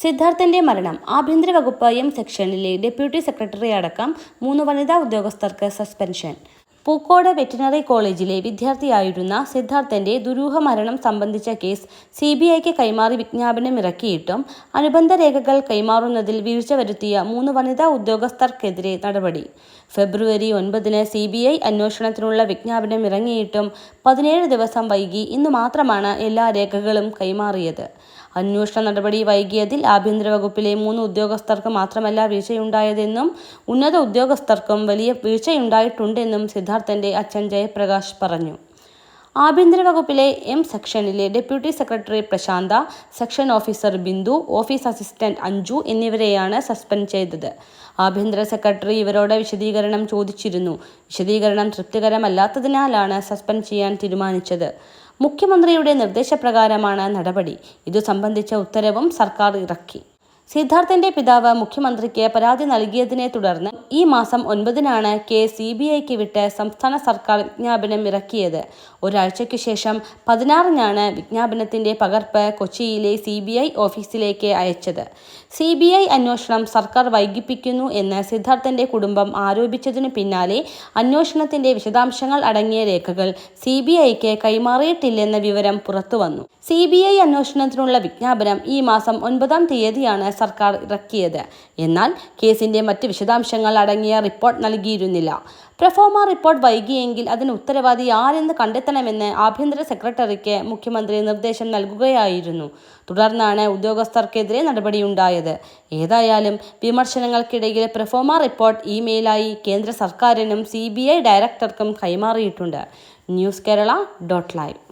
സിദ്ധാർത്ഥന്റെ മരണം. ആഭ്യന്തര വകുപ്പ് എം സെക്ഷനിലെ ഡെപ്യൂട്ടി സെക്രട്ടറി അടക്കം മൂന്ന് വനിതാ ഉദ്യോഗസ്ഥർക്ക് സസ്പെൻഷൻ. പൂക്കോട് വെറ്റിനറി കോളേജിലെ വിദ്യാർത്ഥിയായിരുന്ന സിദ്ധാർത്ഥന്റെ ദുരൂഹ മരണം സംബന്ധിച്ച കേസ് സി ബി ഐക്ക് കൈമാറി വിജ്ഞാപനം ഇറക്കിയിട്ടും അനുബന്ധ രേഖകൾ കൈമാറുന്നതിൽ വീഴ്ച വരുത്തിയ മൂന്ന് വനിതാ ഉദ്യോഗസ്ഥർക്കെതിരെ നടപടി. ഫെബ്രുവരി ഒൻപതിന് സി ബി ഐ അന്വേഷണത്തിനുള്ള വിജ്ഞാപനം ഇറങ്ങിയിട്ടും പതിനേഴ് ദിവസം വൈകി ഇന്ന് മാത്രമാണ് എല്ലാ രേഖകളും കൈമാറിയത്. അന്വേഷണ നടപടി വൈകിയതിൽ ആഭ്യന്തര വകുപ്പിലെ മൂന്ന് ഉദ്യോഗസ്ഥർക്ക് മാത്രമല്ല വീഴ്ചയുണ്ടായതെന്നും ഉന്നത ഉദ്യോഗസ്ഥർക്കും വലിയ വീഴ്ചയുണ്ടായിട്ടുണ്ടെന്നും സിദ്ധാർത്ഥന്റെ അച്ഛൻ ജയപ്രകാശ് പറഞ്ഞു. ആഭ്യന്തര വകുപ്പിലെ M സെക്ഷനിലെ deputy secretary Prashanth section officer Bindu office assistant Anju എന്നിവരെയാണ് സസ്പെൻഡ് ചെയ്തത്. ആഭ്യന്തര സെക്രട്ടറി ഇവരോട് വിശദീകരണം ചോദിച്ചിരുന്നു. വിശദീകരണം തൃപ്തികരമല്ലാത്തതിനാലാണ് സസ്പെൻഡ് ചെയ്യാൻ തീരുമാനിച്ചത്. മുഖ്യമന്ത്രിയുടെ നിർദ്ദേശപ്രകാരമാണ് നടപടി. ഇതു സംബന്ധിച്ച ഉത്തരവും സർക്കാർ ഇറക്കി. സിദ്ധാർത്ഥന്റെ പിതാവ് മുഖ്യമന്ത്രിക്ക് പരാതി നൽകിയതിനെ തുടർന്ന് ഈ മാസം ഒൻപതിനാണ് കേസ് സി ബി ഐക്ക് വിട്ട് സംസ്ഥാന സർക്കാർ വിജ്ഞാപനം ഇറക്കിയത്. ഒരാഴ്ചയ്ക്ക് ശേഷം പതിനാറിനാണ് വിജ്ഞാപനത്തിന്റെ പകർപ്പ് കൊച്ചിയിലെ സി ബി ഐ ഓഫീസിലേക്ക് അയച്ചത്. സി ബി ഐ അന്വേഷണം സർക്കാർ വൈകിപ്പിക്കുന്നു എന്ന് സിദ്ധാർത്ഥന്റെ കുടുംബം ആരോപിച്ചതിനു പിന്നാലെ അന്വേഷണത്തിന്റെ വിശദാംശങ്ങൾ അടങ്ങിയ രേഖകൾ സി ബി ഐക്ക് കൈമാറിയിട്ടില്ലെന്ന വിവരം പുറത്തുവന്നു. സി ബി ഐ അന്വേഷണത്തിനുള്ള വിജ്ഞാപനം ഈ മാസം ഒൻപതാം തീയതിയാണ് സർക്കാർ ഇറക്കിയത്. എന്നാൽ കേസിന്റെ മറ്റ് വിശദാംശങ്ങൾ അടങ്ങിയ റിപ്പോർട്ട് നൽകിയിരുന്നില്ല. പ്രഫോമ റിപ്പോർട്ട് വൈകിയെങ്കിൽ അതിന് ഉത്തരവാദി ആരെന്ന് കണ്ടെത്തണമെന്ന് ആഭ്യന്തര സെക്രട്ടറിക്ക് മുഖ്യമന്ത്രി നിർദ്ദേശം നൽകുകയായിരുന്നു. തുടർന്നാണ് ഉദ്യോഗസ്ഥർക്കെതിരെ നടപടിയുണ്ടായത്. ഏതായാലും വിമർശനങ്ങൾക്കിടയിൽ പ്രഫോമ റിപ്പോർട്ട് ഇമെയിലായി കേന്ദ്ര സർക്കാരിനും സി ഡയറക്ടർക്കും കൈമാറിയിട്ടുണ്ട്. News Kerala dot live.